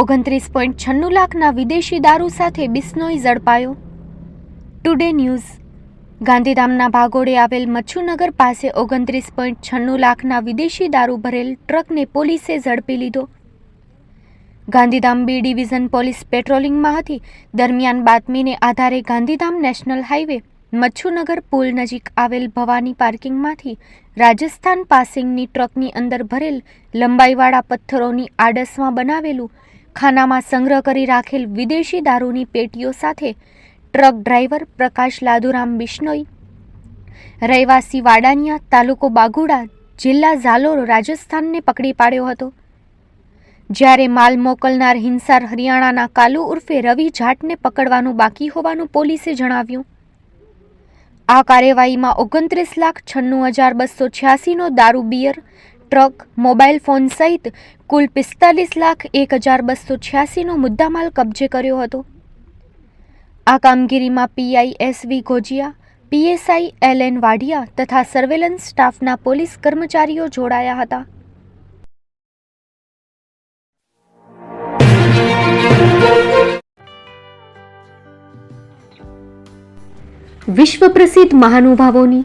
ઓગણત્રીસ પોઈન્ટ છન્નું લાખના વિદેશી દારૂ સાથે બિસ્નોઈ ઝડપાયો. ટુડે ન્યૂઝ ગાંધીધામના ભાગોળે આવેલ મચ્છુનગર પાસે ઓગણત્રીસ પોઈન્ટ છન્નું લાખના વિદેશી દારૂ ભરેલ ટ્રકને પોલીસે ઝડપી લીધો. ગાંધીધામ બી ડિવિઝન પોલીસ પેટ્રોલિંગમાં હતી. દરમિયાન બાતમીને આધારે ગાંધીધામ નેશનલ હાઈવે, મચ્છુનગર પુલ નજીક આવેલ ભવાની પાર્કિંગમાંથી રાજસ્થાન પાસિંગની ટ્રકની અંદર ભરેલ લંબાઈવાળા પથ્થરોની આડસમાં બનાવેલું ખાનામાં સંગ્રહ કરી રાખેલ વિદેશી દારૂની પેટીઓ સાથે ટ્રક ડ્રાઈવર પ્રકાશ લાદુરામ બિશ્નોઈ, રહેવાસી વાડાનિયા તાલુકો બાગુડા જિલ્લા ઝાલોર રાજસ્થાનને પકડી પાડ્યો હતો. જ્યારે માલ મોકલનાર હિંસાર હરિયાણાના કાલુ ઉર્ફે રવિ જાટને પકડવાનું બાકી હોવાનું પોલીસે જણાવ્યું. આ કાર્યવાહીમાં ઓગણત્રીસ લાખ છન્નું હજાર બસો છ્યાસીનો દારૂ બિયર ટ્રક, મોબાઈલ ફોન સહિત કુલ પિસ્તાલીસ લાખ એક હજાર બસો છ્યાસીનો મુદ્દામાલ કબજે કર્યો હતો. આ કામગીરીમાં PI SV Gojiya PSI L N Vadhiya તથા સર્વેલન્સ સ્ટાફના પોલીસ કર્મચારીઓ જોડાયા હતા. વિશ્વ પ્રસિદ્ધ મહાનુભાવોની